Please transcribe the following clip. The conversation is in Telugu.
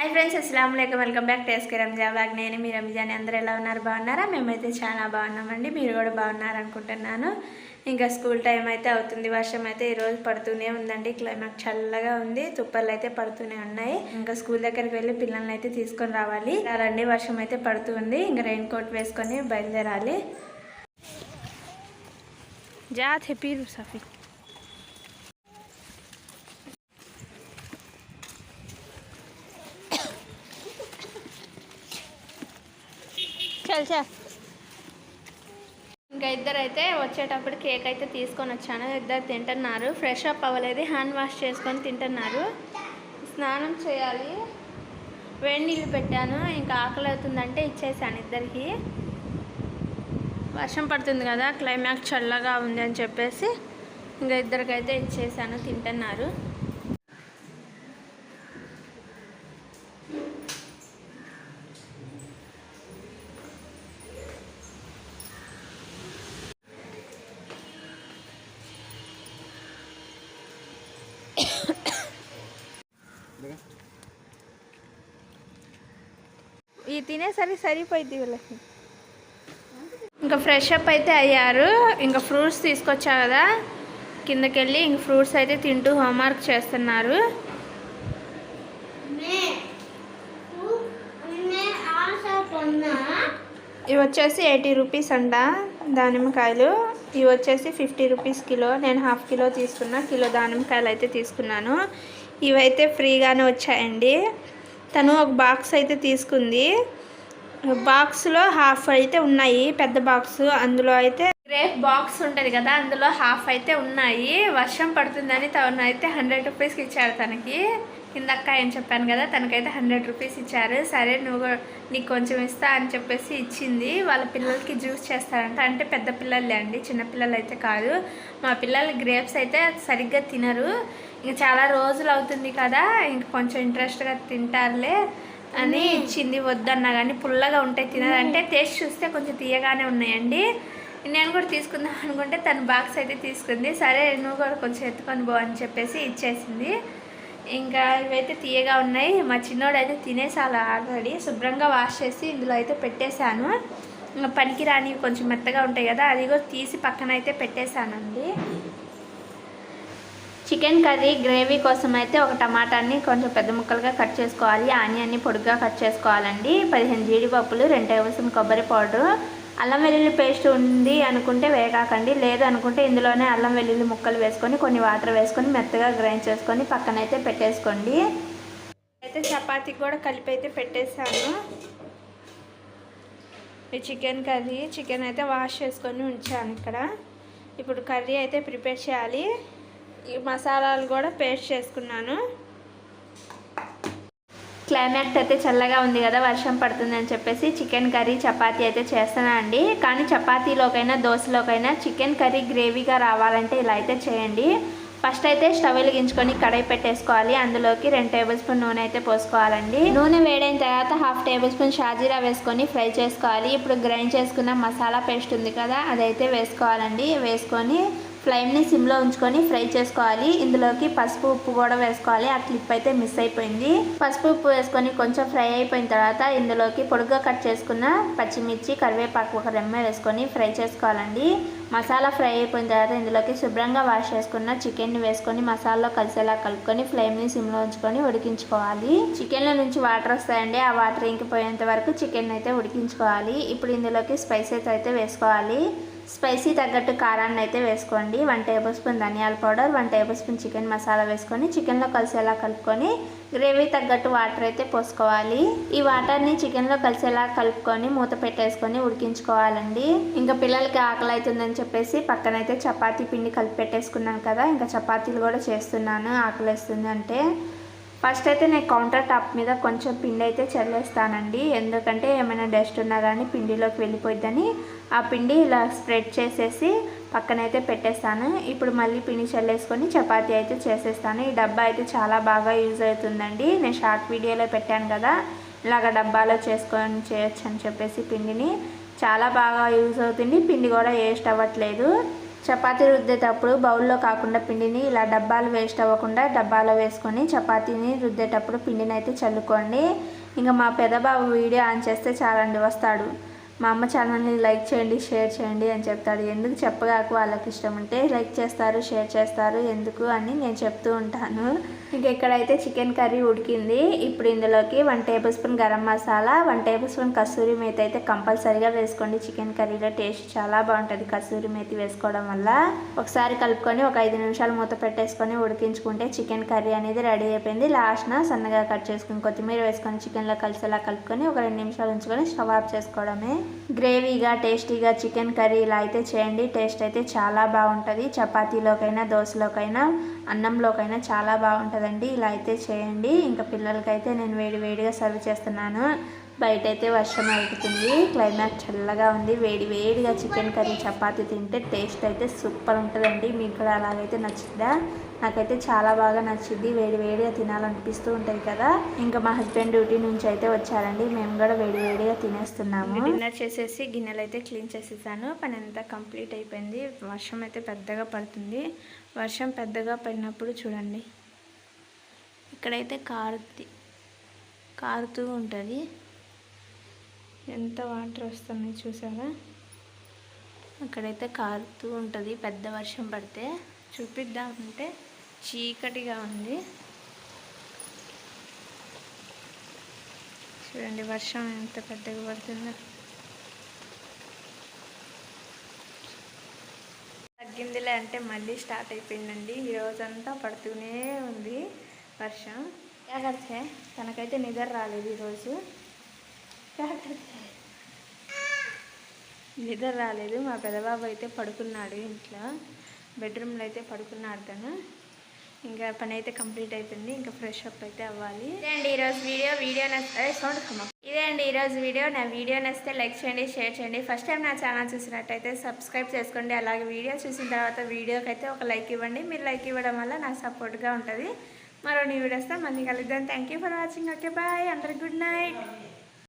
హాయ్ ఫ్రెండ్స్ అస్సలం వెల్కమ్ బ్యాక్ టేస్కే రంజా బ్లాగ్ నేను మీ రంజాని అందరూ ఎలా ఉన్నారు? బాగున్నారా? మేమైతే చాలా బాగున్నామండి. మీరు కూడా బాగున్నారనుకుంటున్నాను. ఇంకా స్కూల్ టైం అయితే అవుతుంది. వర్షం అయితే ఈరోజు పడుతూనే ఉందండి. క్లైమేట్ చల్లగా ఉంది. తుప్పర్లు అయితే పడుతూనే ఉన్నాయి. ఇంకా స్కూల్ దగ్గరికి వెళ్ళి పిల్లల్ని అయితే తీసుకొని రావాలి. రండి వర్షం అయితే పడుతుంది ఇంకా రెయిన్ కోట్ వేసుకొని బయలుదేరాలి. జా సఫీ. కలిసే ఇంకా ఇద్దరు అయితే వచ్చేటప్పుడు కేక్ అయితే తీసుకొని వచ్చాను. ఇద్దరు తింటున్నారు. ఫ్రెష్ అప్ అవ్వలేదు. హ్యాండ్ వాష్ చేసుకొని తింటున్నారు. స్నానం చేయాలి. వేడి నీళ్ళు పెట్టాను. ఇంకా ఆకలి అవుతుందంటే ఇచ్చేసాను ఇద్దరికి. వర్షం పడుతుంది కదా క్లైమాక్స్ చల్లగా ఉంది అని చెప్పేసి ఇంకా ఇద్దరికైతే ఇచ్చేసాను. తింటున్నారు. తినేసరికి సరిపోయింది వీళ్ళకి. ఇంకా ఫ్రెష్ అప్ అయితే అయ్యారు. ఇంకా ఫ్రూట్స్ తీసుకొచ్చా కదా. కిందకి వెళ్ళి ఇంక ఫ్రూట్స్ అయితే తింటూ హోంవర్క్ చేస్తున్నారు. ఇవి వచ్చేసి ఎయిటీ రూపీస్ అంట దానిమ్మకాయలు. ఇవి వచ్చేసి ఫిఫ్టీ రూపీస్ కిలో. నేను హాఫ్ కిలో తీసుకున్నా. కిలో దానిమ్మకాయలు అయితే తీసుకున్నాను. ఇవైతే ఫ్రీగానే వచ్చాయండి. తను ఒక బాక్స్ అయితే తీసుకుంది. బాక్స్లో హాఫ్ అయితే ఉన్నాయి పెద్ద బాక్స్. అందులో అయితే గ్రేప్ బాక్స్ ఉంటుంది కదా అందులో హాఫ్ అయితే ఉన్నాయి. వర్షం పడుతుందని తను అయితే హండ్రెడ్ రూపీస్కి ఇచ్చారు తనకి. కిందక్క ఏం చెప్పాను కదా తనకైతే హండ్రెడ్ రూపీస్ ఇచ్చారు. సరే నువ్వు కూడా నీకు కొంచెం ఇస్తా అని చెప్పేసి ఇచ్చింది. వాళ్ళ పిల్లలకి జ్యూస్ చేస్తారంట. అంటే పెద్ద పిల్లలే అండి చిన్న పిల్లలు అయితే కాదు. మా పిల్లలు గ్రేప్స్ అయితే సరిగ్గా తినరు. ఇంక చాలా రోజులు అవుతుంది కదా ఇంక కొంచెం ఇంట్రెస్ట్గా తింటారులే అని ఇచ్చింది. వద్దన్నా కానీ పుల్లగా ఉంటాయి తినదంటే టేస్ట్ చూస్తే కొంచెం తీయగానే ఉన్నాయండి. నేను కూడా తీసుకుందాం అనుకుంటే తను బాక్స్ అయితే తీసుకుంది. సరే నువ్వు కూడా కొంచెం ఎత్తుకొని పో అని చెప్పేసి ఇచ్చేసింది. ఇంకా ఇవైతే తీయగా ఉన్నాయి. మా చిన్నోడు అయితే అలా ఆల్రెడీ. శుభ్రంగా వాష్ చేసి ఇందులో అయితే పెట్టేశాను. ఇంకా పనికి రాని కొంచెం మెత్తగా ఉంటాయి కదా అది కూడా తీసి పక్కన అయితే పెట్టేశానండి. చికెన్ కర్రీ గ్రేవీ కోసం అయితే ఒక టమాటాని కొంచెం పెద్ద ముక్కలుగా కట్ చేసుకోవాలి. ఆనియన్ని పొడుగ్గా కట్ చేసుకోవాలండి. పదిహేను జీడిపప్పులు రెండు టేబుల్ స్పూన్ కొబ్బరి పౌడర్ అల్లం వెల్లుల్లి పేస్ట్ ఉంది అనుకుంటే వేగాకండి లేదు అనుకుంటే ఇందులోనే అల్లం వెల్లుల్లి ముక్కలు వేసుకొని కొన్ని వాటర్ వేసుకొని మెత్తగా గ్రైండ్ చేసుకొని పక్కనైతే పెట్టేసుకోండి. అయితే చపాతీకి కూడా కలిపి అయితే పెట్టేశాను. ఈ చికెన్ కర్రీ చికెన్ అయితే వాష్ చేసుకొని ఉంచాను ఇక్కడ. ఇప్పుడు కర్రీ అయితే ప్రిపేర్ చేయాలి. ఈ మసాలాలు కూడా పేస్ట్ చేసుకున్నాను. క్లైమాక్స్ అయితే చల్లగా ఉంది కదా వర్షం పడుతుంది అని చెప్పేసి చికెన్ కర్రీ చపాతీ అయితే చేస్తున్నా అండి. కానీ చపాతీలోకైనా దోశలోకైనా చికెన్ కర్రీ గ్రేవీగా రావాలంటే ఇలా అయితే చేయండి. ఫస్ట్ అయితే స్టవ్ వెలిగించుకొని కడాయి పెట్టేసుకోవాలి. అందులోకి రెండు టేబుల్ స్పూన్ నూనె అయితే పోసుకోవాలండి. నూనె వేడైన తర్వాత హాఫ్ టేబుల్ స్పూన్ షాజీరా వేసుకొని ఫ్రై చేసుకోవాలి. ఇప్పుడు గ్రైండ్ చేసుకున్న మసాలా పేస్ట్ ఉంది కదా అదైతే వేసుకోవాలండి. వేసుకొని ఫ్లేమ్ని సిమ్లో ఉంచుకొని ఫ్రై చేసుకోవాలి. ఇందులోకి పసుపు ఉప్పు కూడా వేసుకోవాలి. ఆ క్లిప్ అయితే మిస్ అయిపోయింది. పసుపు ఉప్పు వేసుకొని కొంచెం ఫ్రై అయిపోయిన తర్వాత ఇందులోకి పొడుగ్గా కట్ చేసుకున్న పచ్చిమిర్చి కరివేపాకు ఒక రెమ్మ వేసుకొని ఫ్రై చేసుకోవాలండి. మసాలా ఫ్రై అయిపోయిన తర్వాత ఇందులోకి శుభ్రంగా వాష్ చేసుకున్న చికెన్ని వేసుకొని మసాలాలో కలిసేలా కలుపుకొని ఫ్లేమ్ని సిమ్లో ఉంచుకొని ఉడికించుకోవాలి. చికెన్లో నుంచి వాటర్ వస్తాయండి. ఆ వాటర్ ఇంకిపోయేంత వరకు చికెన్ అయితే ఉడికించుకోవాలి. ఇప్పుడు ఇందులోకి స్పైసెస్ అయితే వేసుకోవాలి. స్పైసీ తగ్గట్టు కారాన్ని అయితే వేసుకోండి. వన్ టేబుల్ స్పూన్ ధనియాల powder one tablespoon chicken masala వేసుకొని చికెన్లో కలిసేలా కలుపుకొని గ్రేవీ తగ్గట్టు వాటర్ అయితే పోసుకోవాలి. ఈ వాటర్ని చికెన్లో కలిసేలా కలుపుకొని మూత పెట్టేసుకొని ఉడికించుకోవాలండి. ఇంకా పిల్లలకి ఆకలి అవుతుందని చెప్పేసి పక్కనైతే చపాతీ పిండి కలిపి పెట్టేసుకున్నాను కదా ఇంకా చపాతీలు కూడా చేస్తున్నాను. ఆకలి అంటే ఫస్ట్ అయితే నేను కౌంటర్ టాప్ మీద కొంచెం పిండి అయితే చల్లేస్తానండి. ఎందుకంటే ఏమైనా డస్ట్ ఉన్నా కానీ పిండిలోకి వెళ్ళిపోయిద్దని ఆ పిండి ఇలా స్ప్రెడ్ చేసేసి పక్కనైతే పెట్టేస్తాను. ఇప్పుడు మళ్ళీ పిండి చల్లేసుకొని చపాతీ అయితే చేసేస్తాను. ఈ డబ్బా అయితే చాలా బాగా యూజ్ అవుతుందండి. నేను షార్ట్ వీడియోలో పెట్టాను కదా ఇలాగ డబ్బాలో చేసుకొని చేయొచ్చు అని చెప్పేసి పిండిని. చాలా బాగా యూజ్ అవుతుంది. పిండి కూడా వేస్ట్ అవ్వట్లేదు. చపాతీ రుద్దేటప్పుడు బౌల్లో కాకుండా పిండిని ఇలా డబ్బాలు వేస్ట్ అవ్వకుండా డబ్బాలో వేసుకొని చపాతీని రుద్దేటప్పుడు పిండిని అయితే చల్లుకోండి. ఇంకా మా పెదబాబు వీడియో ఆన్ చేస్తే చాలండి వస్తాడు. మా అమ్మ ఛానల్ని లైక్ చేయండి షేర్ చేయండి అని చెప్తాడు ఎందుకు చెప్పగాకు వాళ్ళకి ఇష్టం ఉంటే లైక్ చేస్తారు షేర్ చేస్తారు ఎందుకు అని నేను చెప్తూ ఉంటాను. ఇంక ఇక్కడైతే చికెన్ కర్రీ ఉడికింది ఇప్పుడు ఇందులోకి one tablespoon garam masala one tablespoon kasuri methi అయితే కంపల్సరీగా వేసుకోండి. చికెన్ కర్రీలో టేస్ట్ చాలా బాగుంటుంది కస్తూరి మేతి వేసుకోవడం వల్ల. ఒకసారి కలుపుకొని ఒక ఐదు నిమిషాలు మూత పెట్టేసుకొని ఉడికించుకుంటే చికెన్ కర్రీ అనేది రెడీ అయిపోయింది. లాస్ట్న సన్నగా కట్ చేసుకుని కొత్తిమీర వేసుకొని చికెన్లో కలిసేలా కలుపుకొని ఒక రెండు నిమిషాలు ఉంచుకొని స్టవ్ ఆఫ్ చేసుకోవడమే. గ్రేవీగా టేస్టీగా చికెన్ కర్రీ ఇలా అయితే చేయండి. టేస్ట్ అయితే చాలా బాగుంటుంది. చపాతీలోకైనా దోశలోకైనా అన్నంలోకైనా చాలా బాగుంటుందండి. ఇలా అయితే చేయండి. ఇంకా పిల్లలకైతే నేను వేడి వేడిగా సర్వ్ చేస్తున్నాను. బయట అయితే వర్షం అవుతుంది. క్లైమేట్ చల్లగా ఉంది. వేడి వేడిగా చికెన్ కర్రీ చపాతీ తింటే టేస్ట్ అయితే సూపర్ ఉంటుందండి. మీకు కూడా అలాగైతే నచ్చిందా? నాకైతే చాలా బాగా నచ్చింది. వేడి వేడిగా తినాలనిపిస్తూ ఉంటుంది కదా. ఇంకా మా హస్బెండ్ డ్యూటీ నుంచి అయితే వచ్చారండి. మేము కూడా వేడి వేడిగా తినేస్తున్నాము. డిన్నర్ చేసేసి గిన్నెలు అయితే క్లీన్ చేసేసాను. పని అంతా కంప్లీట్ అయిపోయింది. వర్షం అయితే పెద్దగా పడుతుంది. వర్షం పెద్దగా పడినప్పుడు చూడండి. ఇక్కడైతే కారు కారుతూ ఉంటుంది. ఎంత వాటర్ వస్తున్నాయి చూసారా అక్కడైతే కారుతూ ఉంటుంది పెద్ద వర్షం పడితే. చూపిద్దామంటే చీకటిగా ఉంది. చూడండి వర్షం ఎంత పెద్దగా పడుతుందో. తగ్గిందిలే అంటే మళ్ళీ స్టార్ట్ అయిపోయిందండి. ఈరోజంతా పడుతూనే ఉంది వర్షం. జాగ్రత్త తనకైతే నిద్ర రాలేదు ఈరోజు నిద్ర రాలేదు. మా పెదబాబు అయితే పడుకున్నాడు ఇంట్లో. బెడ్రూమ్లో అయితే పడుకున్నాడు తను. ఇంకా పని అయితే కంప్లీట్ అయిపోయింది. ఇంకా ఫ్రెష్ అప్ అయితే అవ్వాలి. ఇదే అండి ఈరోజు వీడియో. వీడియో నచ్చితే సౌండ్ ఇదే అండి ఈరోజు వీడియో. నా వీడియో నచ్చితే లైక్ చేయండి షేర్ చేయండి. ఫస్ట్ టైం నా ఛానల్ చూసినట్టయితే సబ్స్క్రైబ్ చేసుకోండి. అలాగే వీడియో చూసిన తర్వాత వీడియోకి అయితే ఒక లైక్ ఇవ్వండి. మీరు లైక్ ఇవ్వడం వల్ల నాకు సపోర్ట్గా ఉంటుంది. మరో నీ వీడియోస్తో మళ్ళీ కలుద్దాం. Thank you for watching okay bye అందరికి గుడ్ నైట్